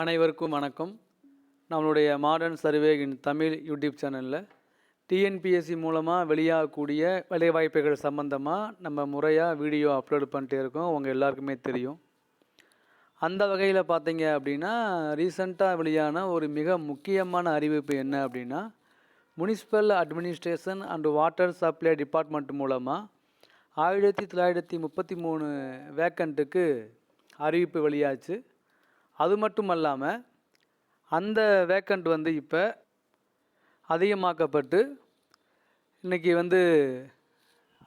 அனைவருக்கும் வணக்கம். நம்மளுடைய modern survey in Tamil YouTube சேனலில் டிஎன்பிஎஸ்சி மூலமாக வெளியாகக்கூடிய வேலைவாய்ப்புகள் சம்மந்தமாக நம்ம முறையாக வீடியோ அப்லோட் பண்ணிட்டே இருக்கோம். உங்கள் எல்லாருக்குமே தெரியும். அந்த வகையில் பார்த்தீங்க அப்படின்னா ரீசண்டாக வெளியான ஒரு மிக முக்கியமான அறிவிப்பு என்ன அப்படின்னா municipal administration and water supply department மூலமாக ஆயிரத்தி தொள்ளாயிரத்தி முப்பத்தி மூணு வேக்கண்ட்டுக்கு அறிவிப்பு வெளியாச்சு. மட்டும் அல்லாமல் அந்த வேக்கண்ட் வந்து இப்போ அதிகமாக்கப்பட்டு இன்றைக்கி வந்து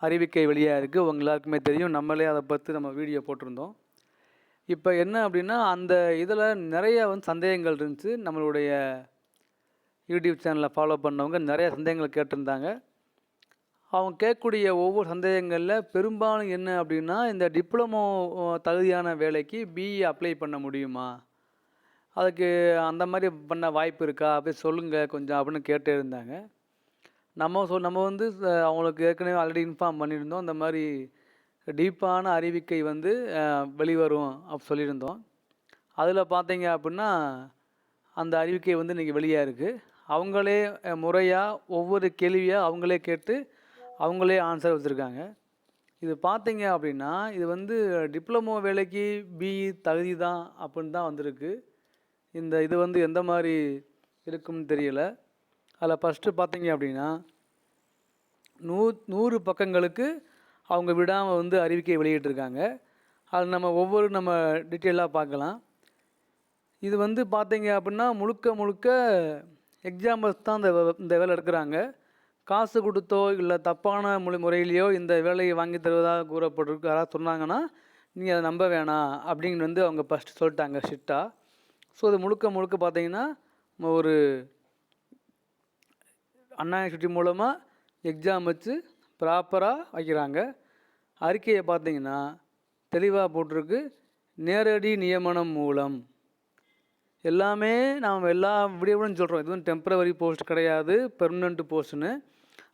அறிவிக்கை வெளியாக இருக்குது உங்கள் எல்லாருக்குமே தெரியும். நம்மளே அதை பற்றி நம்ம வீடியோ போட்டிருந்தோம். இப்போ என்ன அப்படின்னா அந்த இதில் நிறைய வந்து சந்தேகங்கள் இருந்துச்சு. நம்மளுடைய யூடியூப் சேனலை ஃபாலோ பண்ணவங்க நிறைய சந்தேகங்கள் கேட்டிருந்தாங்க. அவங்க கேட்கக்கூடிய ஒவ்வொரு சந்தேகங்களில் பெரும்பாலும் என்ன அப்படின்னா இந்த டிப்ளமோ தகுதியான வேலைக்கு பிஇ அப்ளை பண்ண முடியுமா? அதுக்கு அந்த மாதிரி பண்ண வாய்ப்பு இருக்கா? அப்படி சொல்லுங்கள் கொஞ்சம் அப்படின்னு கேட்டே இருந்தாங்க. நம்ம சொல் நம்ம வந்து அவங்களுக்கு ஏற்கனவே ஆல்ரெடி இன்ஃபார்ம் பண்ணியிருந்தோம். இந்த மாதிரி டீப்பான அறிவிக்கை வந்து வெளிவரும் அப்படி சொல்லியிருந்தோம். அதில் பார்த்தீங்க அப்படின்னா அந்த அறிவிக்கை வந்து இன்றைக்கி வெளியாக இருக்குது அவங்களே முறையாக ஒவ்வொரு கேள்வியாக அவங்களே கேட்டு அவங்களே ஆன்சர் வச்சுருக்காங்க இது பார்த்தீங்க அப்படின்னா இது வந்து டிப்ளமோ வேலைக்கு பிஇ தகுதி தான் அப்படின்னு தான் வந்திருக்கு. இந்த இது வந்து எந்த மாதிரி இருக்கும்னு தெரியல. அதில் ஃபஸ்ட்டு பார்த்தீங்க அப்படின்னா நூ நூறு பக்கங்களுக்கு அவங்க விடாமல் வந்து அறிவிக்கை வெளியிட்டிருக்காங்க. அது நம்ம ஒவ்வொரு நம்ம டீட்டெயிலாக பார்க்கலாம். இது வந்து பார்த்தீங்க அப்படின்னா முழுக்க முழுக்க எக்ஸாம்பிள்ஸ் தான் இந்த இந்த வேலை எடுக்கிறாங்க. காசு கொடுத்தோ இல்லை தப்பான மொழி முறையிலையோ இந்த வேலையை வாங்கி தருவதாக கூறப்பட்டிருக்கு. யாராவது சொன்னாங்கன்னா நீங்கள் அதை நம்ப வேணாம் அப்படின்னு வந்து அவங்க ஃபஸ்ட்டு சொல்லிட்டாங்க ஸ்ட்ரிக்டாக ஸோ இது முழுக்க முழுக்க பார்த்தீங்கன்னா ஒரு அண்ணா யூனிவர்சிட்டி மூலமாக எக்ஸாம் வச்சு ப்ராப்பராக வைக்கிறாங்க. அறிக்கையை பார்த்தீங்கன்னா தெளிவாக போட்டிருக்கு நேரடி நியமனம் மூலம். எல்லாமே நாம் எல்லா விடியவுடன் சொல்கிறோம் இது வந்து டெம்பரவரி போஸ்ட் கிடையாது பெர்மனண்ட் போஸ்ட்டுன்னு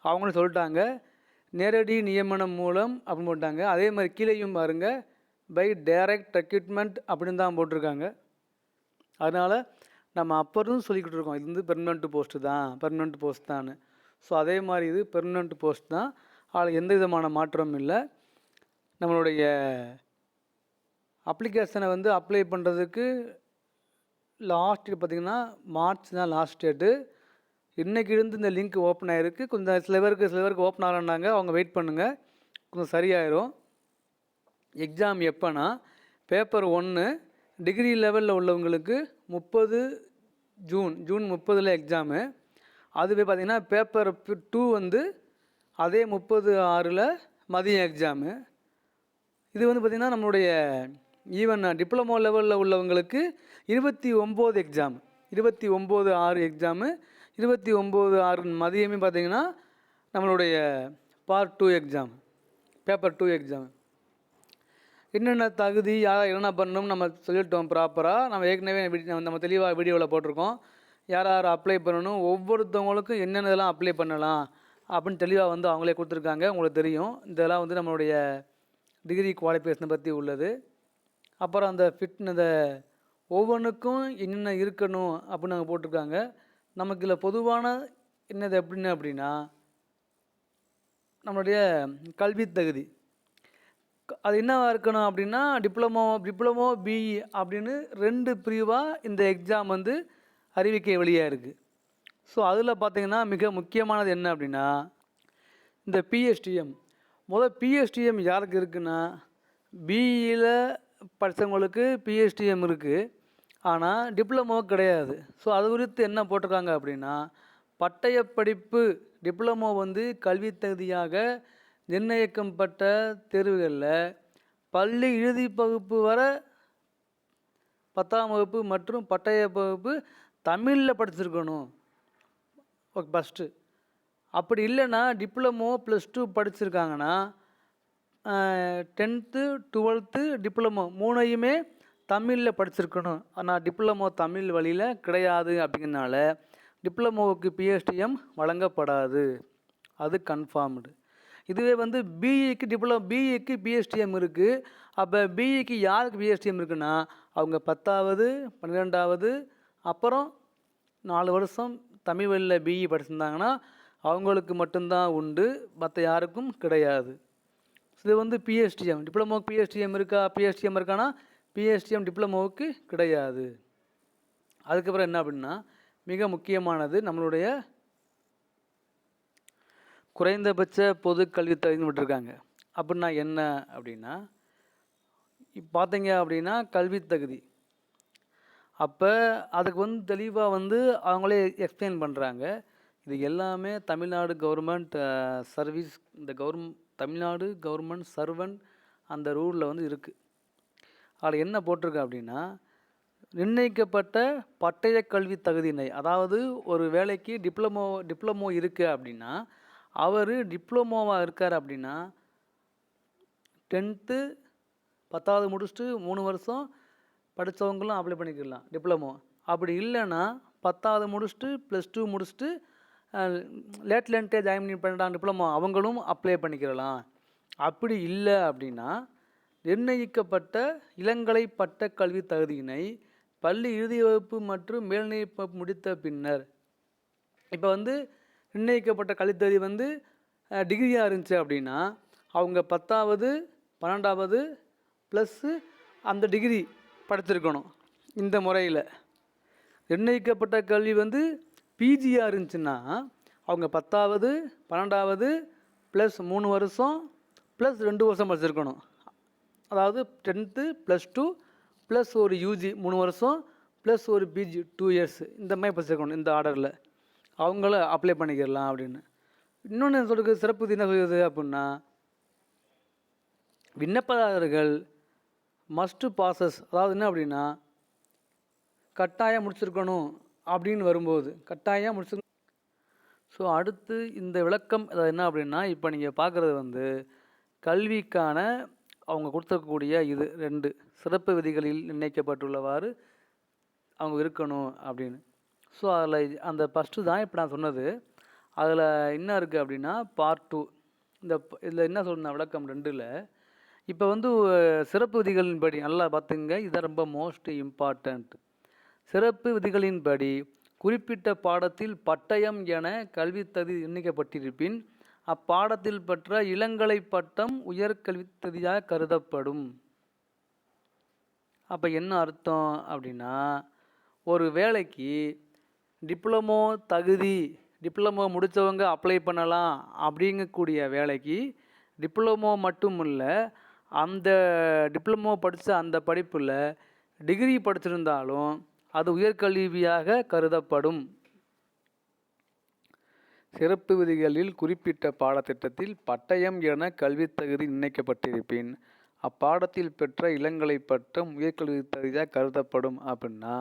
அவங்களும் சொல்லிட்டாங்க. நேரடி நியமனம் மூலம் அப்படின்னு போட்டாங்க. அதே மாதிரி கீழேயும் பாருங்கள் பை டைரக்ட் ரெக்ரூட்மெண்ட் அப்படின்னு தான் போட்டிருக்காங்க. அதனால் நம்ம அப்போதும் சொல்லிக்கிட்டு இருக்கோம். இது வந்து பெர்மனண்ட் போஸ்ட்டு தான். பெர்மனண்ட் போஸ்ட் தான் ஸோ அதே மாதிரி இது பெர்மனண்ட் போஸ்ட் தான். அதில் எந்த விதமான மாற்றமும் இல்லை. நம்மளுடைய அப்ளிகேஷனை வந்து அப்ளை பண்ணுறதுக்கு லாஸ்ட் பார்த்திங்கன்னா மார்ச் தான் லாஸ்ட் டேட்டு. இன்றைக்கி இருந்து இந்த லிங்க் ஓப்பன் ஆகிருக்கு கொஞ்சம் சில பேருக்கு சில பேருக்கு ஓப்பன் ஆகலன்னாங்க. அவங்க வெயிட் பண்ணுங்கள் கொஞ்சம் சரியாயிரும். எக்ஸாம் எப்போனா பேப்பர் ஒன்று டிகிரி லெவலில் உள்ளவங்களுக்கு முப்பது ஜூன் ஜூன் முப்பதில் எக்ஸாமு அதுவே பார்த்திங்கன்னா பேப்பர் டூ வந்து அதே முப்பது ஆறில் மதியம் எக்ஸாமு இது வந்து பார்த்திங்கன்னா நம்மளுடைய ஈவன் டிப்ளமோ லெவலில் உள்ளவங்களுக்கு இருபத்தி ஒம்பது எக்ஸாம் இருபத்தி ஒம்பது ஆறு எக்ஸாமு இருபத்தி ஒம்பது ஆறு மதியமே பார்த்திங்கன்னா நம்மளுடைய part two exam paper two exam என்னென்ன தகுதி யார் என்னென்ன பண்ணணும் நம்ம சொல்லிட்டோம் ப்ராப்பராக நம்ம ஏற்கனவே நம்ம தெளிவாக வீடியோவில் போட்டிருக்கோம். யார் யார் அப்ளை பண்ணணும் ஒவ்வொருத்தவங்களுக்கும் என்னென்னதெல்லாம் அப்ளை பண்ணலாம் அப்படின்னு தெளிவாக வந்து அவங்களே கொடுத்துருக்காங்க. உங்களுக்கு தெரியும். இதெல்லாம் வந்து நம்மளுடைய டிகிரி குவாலிஃபிகேஷனை பற்றி உள்ளது. அப்புறம் அந்த ஃபிட் அந்த ஒவ்வொன்றுக்கும் என்னென்ன இருக்கணும் அப்படின்னு நாங்கள் போட்டிருக்காங்க. நமக்கு இதில் பொதுவான என்னது எப்படின்னு அப்படின்னா நம்மளுடைய கல்வி தகுதி. அது என்னவாக இருக்கணும் அப்படின்னா டிப்ளமோ டிப்ளமோ பிஇ அப்படின்னு ரெண்டு பிரிவாக இந்த எக்ஸாம் வந்து அறிவிக்கை வெளியாக இருக்குது ஸோ அதில் பார்த்திங்கன்னா மிக முக்கியமானது என்ன அப்படின்னா இந்த பிஎஸ்டிஎம் முதல் பிஎஸ்டிஎம் யாருக்கு இருக்குன்னா பிஇயில் படித்தவங்களுக்கு பிஎஸ்டிஎம் இருக்குது ஆனால் டிப்ளமோ கிடையாது. ஸோ அது குறித்து என்ன போட்டிருக்காங்க அப்படின்னா பட்டய படிப்பு டிப்ளமோ வந்து கல்வி தகுதியாக நிர்ணயிக்கப்பட்ட தேர்வுகளில் பள்ளி இறுதி வகுப்பு வர பத்தாம் வகுப்பு மற்றும் பட்டய வகுப்பு தமிழில் படிச்சிருக்கணும். ஃபஸ்ட்டு அப்படி இல்லைன்னா டிப்ளமோ ப்ளஸ் டூ படிச்சிருக்காங்கன்னா டென்த்து டுவெல்த்து டிப்ளமோ மூணையுமே தமிழில் படிச்சிருக்கணும். ஆனால் டிப்ளமோ தமிழ் வழியில் கிடையாது அப்படிங்கிறனால டிப்ளமோவுக்கு பிஎஸ்டிஎம் வழங்கப்படாது. அது கன்ஃபார்ம்டு இதுவே வந்து பிஇக்கு டிப்ளமோ பிஇக்கு பிஎஸ்டிஎம் இருக்குது அப்போ பிஇக்கு யாருக்கு பிஎஸ்டிஎம் இருக்குன்னா அவங்க பத்தாவது பன்னிரெண்டாவது அப்புறம் நாலு வருஷம் தமிழ் வழியில் பிஇ படிச்சிருந்தாங்கன்னா அவங்களுக்கு மட்டும்தான் உண்டு. மற்ற யாருக்கும் கிடையாது. இது வந்து பிஎஸ்டிஎம் டிப்ளமோ பிஎஸ்டிஎம் இருக்கா? பிஎஸ்டிஎம் இருக்கானா? பிஎஸ்டிஎம் டிப்ளமோவுக்கு கிடையாது. அதுக்கப்புறம் என்ன அப்படின்னா மிக முக்கியமானது நம்மளுடைய குறைந்தபட்ச பொது கல்வி தகுதி விட்டுருக்காங்க. அப்படின்னா என்ன அப்படின்னா இப்போ பார்த்தீங்க அப்படின்னா கல்வி தகுதி. அப்போ அதுக்கு வந்து தெளிவாக வந்து அவங்களே எக்ஸ்பிளைன் பண்ணுறாங்க இது எல்லாமே தமிழ்நாடு கவர்மெண்ட் சர்வீஸ் இந்த கவர்ம் தமிழ்நாடு கவர்மெண்ட் சர்வன்ட் அந்த ரூலில் வந்து இருக்குது அதில் என்ன போட்டிருக்கு அப்படின்னா நிர்ணயிக்கப்பட்ட பட்டய கல்வி தகுதியினை அதாவது ஒரு வேலைக்கு டிப்ளமோ டிப்ளமோ இருக்குது அப்படின்னா அவர் டிப்ளமோவாக இருக்கார் அப்படின்னா டென்த்து பத்தாவது முடிச்சுட்டு மூணு வருஷம் படித்தவங்களும் அப்ளை பண்ணிக்கலாம் டிப்ளமோ. அப்படி இல்லைன்னா பத்தாவது முடிச்சுட்டு ப்ளஸ் டூ முடிச்சுட்டு லேட் லேண்ட்டே ஜாயின் பண்ணி பண்ணுறாங்க டிப்ளமோ. அவங்களும் அப்ளை பண்ணிக்கிறலாம் அப்படி இல்லை அப்படின்னா நிர்ணயிக்கப்பட்ட இளங்கலை பட்ட கல்வி தகுதியினை பள்ளி இறுதி வகுப்பு மற்றும் மேல்நிலை முடித்த பின்னர். இப்போ வந்து நிர்ணயிக்கப்பட்ட கல்வித்தகுதி வந்து டிகிரியாக இருந்துச்சு அப்படின்னா அவங்க பத்தாவது பன்னெண்டாவது ப்ளஸ்ஸு அந்த டிகிரி படிச்சிருக்கணும் இந்த முறையில். நிர்ணயிக்கப்பட்ட கல்வி வந்து பிஜியாக இருந்துச்சுன்னா அவங்க பத்தாவது பன்னெண்டாவது ப்ளஸ் மூணு வருஷம் ப்ளஸ் ரெண்டு வருஷம் படிச்சிருக்கணும். அதாவது டென்த்து ப்ளஸ் டூ ப்ளஸ் ஒரு யூஜி மூணு வருஷம் ப்ளஸ் ஒரு பிஜி டூ இயர்ஸ் இந்த மாதிரி படிச்சிருக்கணும் இந்த ஆர்டரில் அவங்கள அப்ளை பண்ணிக்கிடலாம் அப்படின்னு. இன்னொன்று சொல்கிறது சிறப்பு என்ன சொல்கிறது அப்படின்னா விண்ணப்பதாரர்கள் மஸ்ட்டு பாசஸ் அதாவது என்ன அப்படின்னா கட்டாயம் முடிச்சிருக்கணும் அப்படின்னு வரும்போது கட்டாயம் முடிச்சு ஸோ அடுத்து இந்த விளக்கம் அது என்ன அப்படின்னா இப்போ நீங்கள் பார்க்குறது வந்து கல்விக்கான அவங்க கொடுத்துருக்கக்கூடிய இது ரெண்டு சிறப்பு விதிகளில் நிர்ணயிக்கப்பட்டுள்ளவாறு அவங்க இருக்கணும் அப்படின்னு. ஸோ அதில் அந்த ஃபஸ்ட்டு தான் இப்போ நான் சொன்னது. அதில் என்ன இருக்குது அப்படின்னா பார்ட் டூ இந்த இதில் என்ன சொல்லணும் விளக்கம் ரெண்டில் இப்போ வந்து சிறப்பு விதிகளின்படி நல்லா பார்த்துங்க. இதுதான் ரொம்ப மோஸ்ட் இம்பார்ட்டண்ட் சிறப்பு விதிகளின்படி குறிப்பிட்ட பாடத்தில் பட்டயம் என கல்வித்தகுதி எண்ணிக்கப்பட்டிருப்பின் அப்பாடத்தில் பெற்ற இளங்கலை பட்டம் உயர்கல்வி தகுதியாக கருதப்படும். அப்போ என்ன அர்த்தம் அப்படின்னா ஒரு வேலைக்கு டிப்ளமோ தகுதி டிப்ளமோ முடித்தவங்க அப்ளை பண்ணலாம் அப்படிங்கக்கூடிய வேலைக்கு டிப்ளமோ மட்டும் இல்லை அந்த டிப்ளமோ படித்த அந்த படிப்பில் டிகிரி படிச்சிருந்தாலும் அது உயர்கல்வியாக கருதப்படும். சிறப்பு விதிகளில் குறிப்பிட்ட பாடத்திட்டத்தில் பட்டயம் என கல்வித் தகுதி நிர்ணயிக்கப்பட்டிருப்பின் அப்பாடத்தில் பெற்ற இளங்கலை பட்டம் உயர்கல்வி தகுதியாக கருதப்படும் அப்படின்னா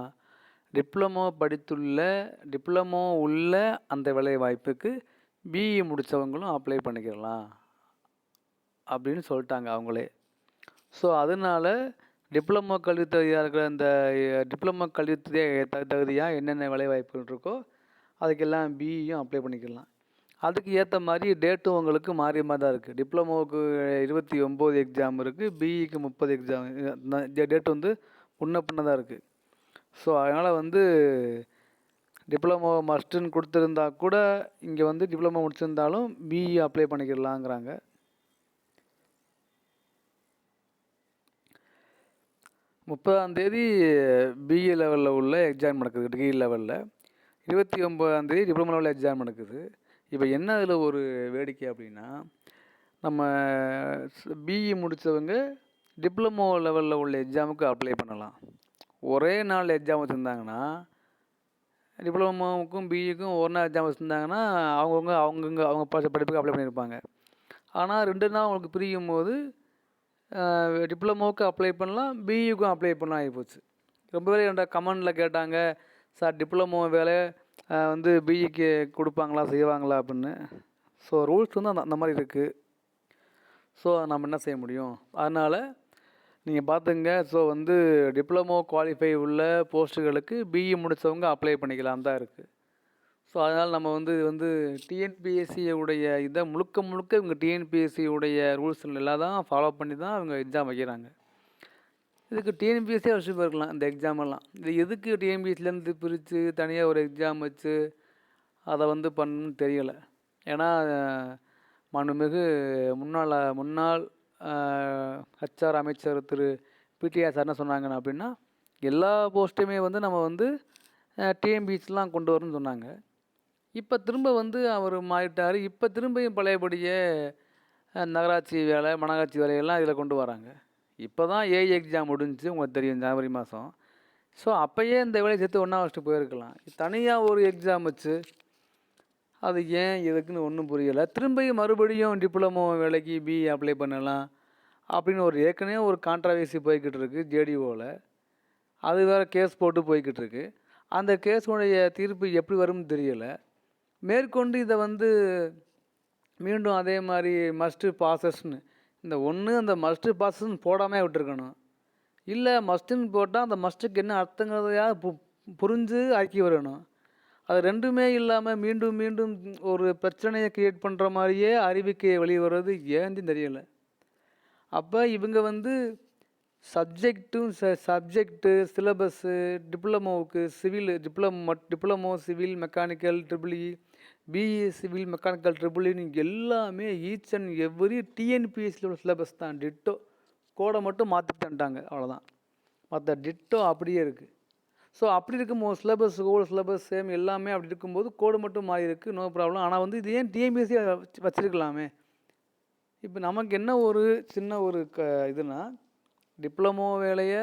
டிப்ளமோ படித்துள்ள டிப்ளமோ உள்ள அந்த வேலைவாய்ப்புக்கு பிஇ முடித்தவங்களும் அப்ளை பண்ணிக்கிறலாம் அப்படின்னு சொல்லிட்டாங்க அவங்களே. ஸோ அதனால் டிப்ளமோ கல்வி தகுதியாக இருக்கிற அந்த டிப்ளமோ கல்வி தகுதியாக என்னென்ன வேலைவாய்ப்புகள் இருக்கோ அதுக்கெல்லாம் பிஇயும் e அப்ளை பண்ணிக்கலாம். அதுக்கு ஏற்ற மாதிரி டேட்டும் உங்களுக்கு மாறி மாதிரி தான் இருக்குது டிப்ளமோவுக்கு இருபத்தி ஒம்பது எக்ஸாம் இருக்குது பிஇக்கு முப்பது எக்ஸாம் டேட் வந்து முன்ன பின்ன தான் இருக்குது ஸோ அதனால் வந்து டிப்ளமோ மஸ்ட்டுன்னு கொடுத்துருந்தா கூட இங்கே வந்து டிப்ளமோ முடிச்சிருந்தாலும் பிஇ அப்ளை பண்ணிக்கிடலாங்கிறாங்க முப்பதாம் தேதி பிஇ லெவலில் உள்ள எக்ஸாம் நடக்குது. டிகிரி லெவலில் இருபத்தி ஒம்பதாந்தேதி டிப்ளமோ லெவலில் எக்ஸாம் நடக்குது. இப்போ என்ன அதில் ஒரு வேடிக்கை அப்படின்னா நம்ம பிஇ முடித்தவங்க டிப்ளமோ லெவலில் உள்ள எக்ஸாமுக்கு அப்ளை பண்ணலாம். ஒரே நாள் எக்ஸாம் வச்சுருந்தாங்கன்னா டிப்ளமோவுக்கும் பிஇக்கும் ஒரு நாள் எக்ஸாம் வச்சுருந்தாங்கன்னா அவங்கவுங்க அவங்கவுங்க அவங்க படிச்ச படிப்புக்கு அப்ளை பண்ணியிருப்பாங்க ஆனால் ரெண்டு நாள் அவங்களுக்கு பிரியும் போது டிப்ளமோவுக்கு அப்ளை பண்ணலாம் பிஇக்கும் அப்ளை பண்ணலாம் ஆகிப்போச்சு ரொம்ப பேர் என்கிட்ட கமெண்டில் கேட்டாங்க சார் டிப்ளமோ வேலை வந்து பிஇக்கு கொடுப்பாங்களா செய்வாங்களா அப்படின்னு. ஸோ ரூல்ஸ் வந்து அந்த அந்த மாதிரி இருக்குது ஸோ நம்ம என்ன செய்ய முடியும்? அதனால் நீங்கள் பார்த்துங்க ஸோ வந்து டிப்ளமோ குவாலிஃபை உள்ள போஸ்ட்டுகளுக்கு பிஇ முடித்தவங்க அப்ளை பண்ணிக்கலாம் தான் இருக்குது ஸோ அதனால் நம்ம வந்து இது வந்து டிஎன்பிஎஸ்சியுடைய இதை முழுக்க முழுக்க இவங்க டிஎன்பிஎஸ்சி உடைய ரூல்ஸ் எல்லாம் தான் ஃபாலோ பண்ணி தான் அவங்க எக்ஸாம் வைக்கிறாங்க. இதுக்கு டிஎன்பிஎஸ்சியே வச்சு போயிருக்கலாம் இந்த எக்ஸாமெல்லாம் இது எதுக்கு டிஎன்பிஎஸ்சிலேருந்து பிரித்து தனியாக ஒரு எக்ஸாம் வச்சு அதை வந்து பண்ணணும்னு தெரியலை. ஏன்னா மனுமிகு மாண்புமிகு முன்னாள் முன்னாள் ஹச்ஆர் அமைச்சர் திரு பிடிஆர் சார் என்ன சொன்னாங்கன்னு அப்படின்னா எல்லா போஸ்ட்டுமே வந்து நம்ம வந்து டிஎன்பிஎஸ்சிலாம் கொண்டு வரணும்னு சொன்னாங்க. இப்போ திரும்ப வந்து அவர் மாறிட்டார். இப்போ திரும்பியும் பழையபடியே நகராட்சி வேலை மனகாட்சி வேலையெல்லாம் இதில் கொண்டு வராங்க. இப்போ தான் ஏஐ எக்ஸாம் முடிஞ்சுச்சு உங்களுக்கு தெரியும் ஜனவரி மாதம் ஸோ அப்போயே இந்த வேலையை சேர்த்து ஒன்றா வச்சுட்டு போயிருக்கலாம். தனியாக ஒரு எக்ஸாம் வச்சு அது ஏன் எதுக்குன்னு ஒன்றும் புரியலை. திரும்பியும் மறுபடியும் டிப்ளமோ வேலைக்கு பி அப்ளை பண்ணலாம் அப்படின்னு ஒரு ஏற்கனவே ஒரு கான்ட்ரவர்சி போய்கிட்டு இருக்குது ஜேடிஓவில் அது வேறு கேஸ் போட்டு போய்கிட்டு இருக்கு. அந்த கேஸுடைய தீர்ப்பு எப்படி வரும்னு தெரியலை. மேற்கொண்டு இதை வந்து மீண்டும் அதே மாதிரி மஸ்ட்டு பாசஸ்னு இந்த ஒன்று அந்த மஸ்ட் பாசஸ்ன்னு போடாமல் விட்டுருக்கணும். இல்லை மஸ்ட்டுன்னு போட்டால் அந்த மஸ்ட்டுக்கு என்ன அர்த்தங்கிறதையாக பு புரிஞ்சு ஆக்கி வரணும் அது ரெண்டுமே இல்லாமல் மீண்டும் மீண்டும் ஒரு பிரச்சனையை க்ரியேட் பண்ணுற மாதிரியே அறிவிக்கை வெளிவர்றது ஏன்னு தெரியலை அப்போ இவங்க வந்து சப்ஜெக்ட்டும் ச subject syllabus டிப்ளமோவுக்கு civil diploma diploma civil mechanical triple E BE civil mechanical ட்ரிபிள்இன்னு எல்லாமே ஈச் அண்ட் எவ்ரி டிஎன்பிஎஸ்சியில் உள்ள சிலபஸ் தான். டிட்டோ கோடை மட்டும் மாற்றி தந்துட்டாங்க அவ்வளோதான் மற்ற டிட்டோ அப்படியே இருக்குது ஸோ அப்படி இருக்கும்போது சிலபஸ் கோடு சிலபஸ் சேம் எல்லாமே அப்படி இருக்கும்போது கோடு மட்டும் மாறி இருக்குது நோ ப்ராப்ளம் ஆனால் வந்து இது ஏன் டிஎம்பிஎஸ்சி வச்சுருக்கலாமே? இப்போ நமக்கு என்ன ஒரு சின்ன ஒரு க இதுனா டிப்ளமோ வேலையை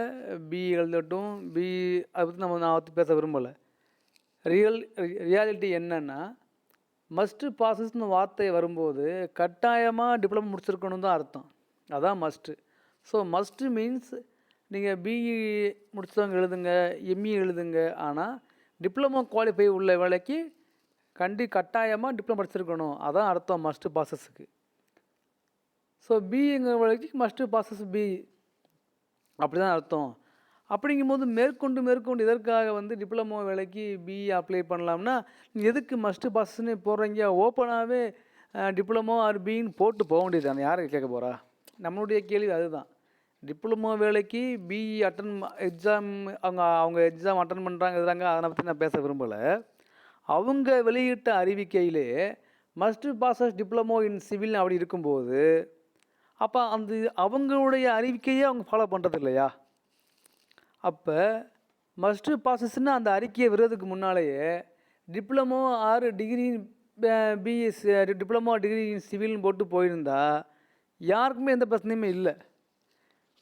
பிஇ எழுதட்டும். பிஇ அதை பற்றி நம்ம நான் பற்றி பேச விரும்பலை. ரியல் ரியாலிட்டி என்னென்னா மஸ்ட்டு பாசஸ்னு வார்த்தை வரும்போது கட்டாயமாக டிப்ளமோ முடிச்சிருக்கணும் தான் அர்த்தம். அதான் மஸ்ட்டு ஸோ மஸ்ட்டு மீன்ஸ் நீங்கள் பிஇ முடிச்சவங்க எழுதுங்க எம்இ எழுதுங்க. ஆனால் டிப்ளமோ குவாலிஃபை உள்ள வேலைக்கு கண்டி கட்டாயமாக டிப்ளமோ படிச்சிருக்கணும். அதான் அர்த்தம் மஸ்ட்டு பாசஸுக்கு ஸோ பிஇங்கிற வேலைக்கு மஸ்ட்டு பாசஸ் பி அப்படி தான் அர்த்தம். அப்படிங்கும்போது மேற்கொண்டு மேற்கொண்டு இதற்காக வந்து டிப்ளமோ வேலைக்கு பிஇ அப்ளை பண்ணலாம்னா நீ எதுக்கு மஸ்ட்டு பாஸ்ன்னு போடுறீங்க? ஓப்பனாகவே டிப்ளமோ ஆர் பின்னு போட்டு போக வேண்டியது யாரை கேட்க போகிறா நம்மளுடைய கேள்வி அதுதான். டிப்ளமோ வேலைக்கு பிஇ அட்டன் எக்ஸாம் அவங்க அவங்க எக்ஸாம் அட்டன் பண்ணுறாங்க எழுதுறாங்க அதை பற்றி நான் பேச விரும்பலை. அவங்க வெளியிட்ட அறிவிக்கையிலே must possess diploma in civil அப்படி இருக்கும்போது அப்போ அந்த அவங்களுடைய அறிவிக்கையே அவங்க ஃபாலோ பண்ணுறது இல்லையா அப்போ மஸ்ட்டு பாசஸ்ன்னு அந்த அறிக்கையை விடுறதுக்கு முன்னாலேயே டிப்ளமோ ஆறு டிகிரி பிஎஸ் டிப்ளமோ டிகிரி சிவில்னு போட்டு போயிருந்தா யாருக்குமே எந்த பிரச்சனையுமே இல்லை.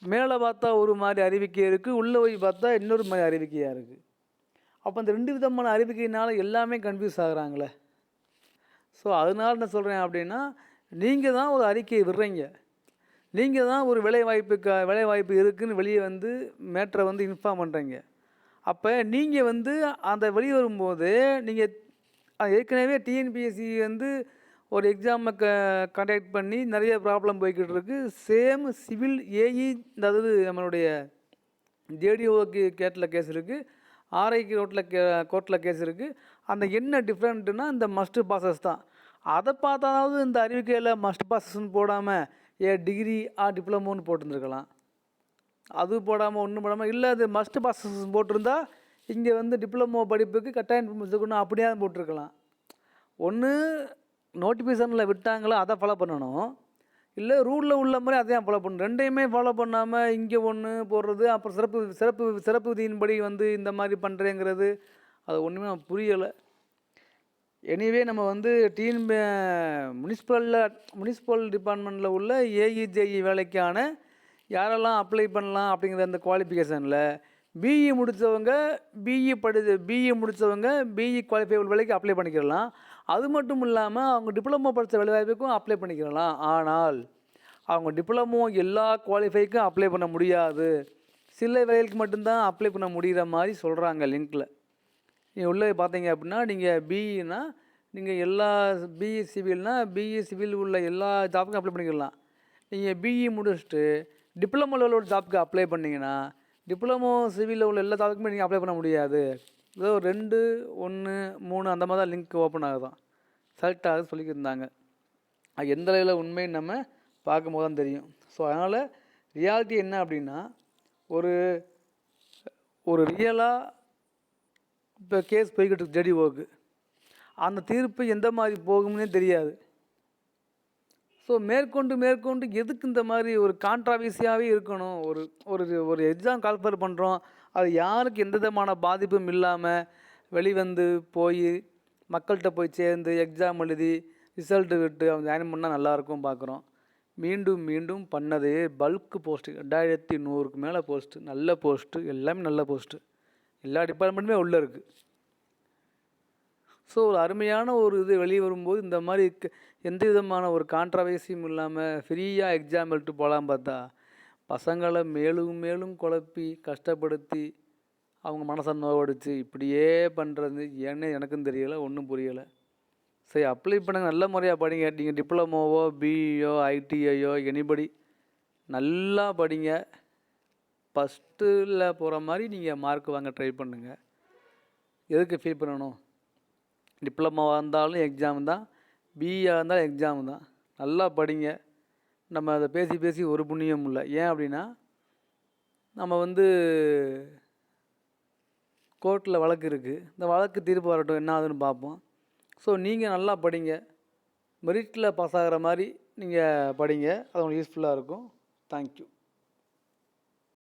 மேலே பார்த்தா ஒரு மாதிரி அறிவிக்கை இருக்குது உள்ளே போய் பார்த்தா இன்னொரு மாதிரி அறிவிக்கையாக இருக்குது அப்போ அந்த ரெண்டு விதமான அறிவிக்கையினால் எல்லாமே கன்ஃபியூஸ் ஆகுறாங்களே. ஸோ அதனால என்ன சொல்கிறேன் அப்படின்னா நீங்கள் தான் ஒரு அறிக்கையை விடுறீங்க. நீங்கள் தான் ஒரு வேலைவாய்ப்புக்கு வேலைவாய்ப்பு இருக்குதுன்னு வெளியே வந்து மேட்ரை வந்து இன்ஃபார்ம் பண்ணுறீங்க அப்போ நீங்கள் வந்து அந்த வெளியே வரும்போது நீங்கள் ஏற்கனவே டிஎன்பிஎஸ்சி வந்து ஒரு எக்ஸாமை க கண்டக்ட் பண்ணி நிறைய ப்ராப்ளம் போய்கிட்டு இருக்கு. சேம் சிவில் ஏஇ அதாவது நம்மளுடைய ஜேடிஓக்கு கேட்டில் கேஸ் இருக்குது ஆர்ஐக்கு ரோட்டில் கே கோர்ட்டில் கேஸ் இருக்குது அந்த என்ன டிஃப்ரெண்ட்டுன்னா இந்த மஸ்ட்டு பாசஸ் தான். அதை பார்த்தாவது இந்த அறிவிக்கையில் மஸ்ட் பாசஸ்ன்னு போடாமல் ஏ டிகிரி ஆ டிப்ளமோன்னு போட்டிருந்துருக்கலாம். அது போடாமல் ஒன்றும் போடாமல் இல்லை அது மஸ்ட் பாசஸ் போட்டிருந்தா இங்கே வந்து டிப்ளமோ படிப்புக்கு கட்டாயம் இருக்கணும் அப்படியே போட்டிருக்கலாம். ஒன்று நோட்டிஃபிகேஷனில் விட்டாங்களோ அதை ஃபாலோ பண்ணணும். இல்லை ரூலில் உள்ள மாதிரி அதையும் ஃபாலோ பண்ணணும். ரெண்டையுமே ஃபாலோ பண்ணாமல் இங்கே ஒன்று போடுறது அப்புறம் சிறப்பு சிறப்பு சிறப்பு விதியின்படி வந்து இந்த மாதிரி பண்ணுறேங்கிறது அது ஒன்றுமே புரியலை. எனிவே நம்ம வந்து டிஎன் முனிசிபலில் முனிசிபல் டிபார்ட்மெண்ட்டில் உள்ள ஏஇஜேஇ வேலைக்கான யாரெல்லாம் அப்ளை பண்ணலாம் அப்படிங்கிற அந்த குவாலிஃபிகேஷனில் பிஇ முடித்தவங்க பிஇ படி பிஇ முடித்தவங்க பிஇ குவாலிஃபை வேலைக்கு அப்ளை பண்ணிக்கிடலாம் அது மட்டும் இல்லாமல் அவங்க டிப்ளமோ படித்த வேலைவாய்ப்புக்கும் அப்ளை பண்ணிக்கிடலாம் ஆனால் அவங்க டிப்ளமோ எல்லா குவாலிஃபைக்கும் அப்ளை பண்ண முடியாது. சில வேலைகளுக்கு மட்டும்தான் அப்ளை பண்ண முடிகிற மாதிரி சொல்கிறாங்க லிங்க்கில் நீங்கள் உள்ளே பார்த்தீங்க அப்படின்னா நீங்கள் பிஇனா நீங்கள் எல்லா பிஇ சிவில்னால் பிஇ சிவில் உள்ள எல்லா ஜாப்புக்கும் அப்ளை பண்ணிக்கலாம். நீங்கள் பிஇ முடிச்சுட்டு டிப்ளமோ லெவலோட ஜாப்க்கு அப்ளை பண்ணிங்கன்னா டிப்ளமோ சிவிலில் உள்ள எல்லா ஜாப்புக்குமே நீங்கள் அப்ளை பண்ண முடியாது. ஏதோ ரெண்டு ஒன்று மூணு அந்த மாதிரி தான் லிங்க் ஓப்பன் ஆகுதான். செலக்ட் ஆகுது சொல்லியிருந்தாங்க அது எந்த அளவில் உண்மைன்னு நம்ம பார்க்கும்போது தான் தெரியும். ஸோ அதனால் ரியாலிட்டி என்ன அப்படின்னா ஒரு ஒரு ரியலாக இப்போ கேஸ் போய்கிட்டு இருக்கு ஜடி ஓக்கு அந்த தீர்ப்பு எந்த மாதிரி போகும்னே தெரியாது. ஸோ மேற்கொண்டு மேற்கொண்டு எதுக்கு இந்த மாதிரி ஒரு கான்ட்ராவர்சியாகவே இருக்கணும்? ஒரு ஒரு ஒரு எக்ஸாம் கால்ஃபர் பண்ணுறோம் அது யாருக்கு எந்த விதமான பாதிப்பும் இல்லாமல் வெளிவந்து போய் மக்கள்கிட்ட போய் சேர்ந்து எக்ஸாம் எழுதி ரிசல்ட்டு விட்டு அவங்க ஜாயின் பண்ணால் நல்லாயிருக்கும் பார்க்குறோம் மீண்டும் மீண்டும் பண்ணதே பல்க் போஸ்ட்டு ரெண்டாயிரத்தி நூறுக்கு மேலே போஸ்ட்டு நல்ல போஸ்ட்டு எல்லாமே நல்ல போஸ்ட்டு எல்லா டிபார்ட்மெண்ட்டுமே உள்ளே இருக்குது ஸோ ஒரு அருமையான ஒரு இது வெளியே வரும்போது இந்த மாதிரி க- எந்த விதமான ஒரு கான்ட்ரவர்சியும் இல்லாமல் ஃப்ரீயாக எக்ஸாம் எழுதிட்டு போகலாம் பார்த்தா பசங்களை மேலும் மேலும் குழப்பி கஷ்டப்படுத்தி அவங்க மனசை நோவடிச்சு இப்படியே பண்ணுறது ஏன்னு எனக்கும் தெரியலை ஒன்றும் புரியலை. சரி அப்ளை பண்ணுங்க. நல்ல முறையாக படிங்க. நீங்கள் டிப்ளமோவோ பிஇஓ ஐடிஐயோ எனிபடி நல்லா படிங்க. ஃபஸ்ட்டில் போகிற மாதிரி நீங்கள் மார்க் வாங்க ட்ரை பண்ணுங்கள் எதுக்கு ஃபீல் பண்ணணும்? டிப்ளமாவாக இருந்தாலும் எக்ஸாம் தான். பிஇயாக இருந்தாலும் எக்ஸாம் தான். நல்லா படிங்க. நம்ம அதை பேசி பேசி ஒரு புண்ணியம் இல்லை. ஏன் அப்படின்னா நம்ம வந்து கோர்ட்டில் வழக்கு இருக்குது இந்த வழக்கு தீர்ப்பு வரட்டும் என்ன ஆகுதுன்னு பார்ப்போம். ஸோ நீங்கள் நல்லா படிங்க. மெரிட்டில் பாஸ் ஆகிற மாதிரி நீங்கள் படிங்க. அது உங்களுக்கு யூஸ்ஃபுல்லாக இருக்கும். தேங்க்யூ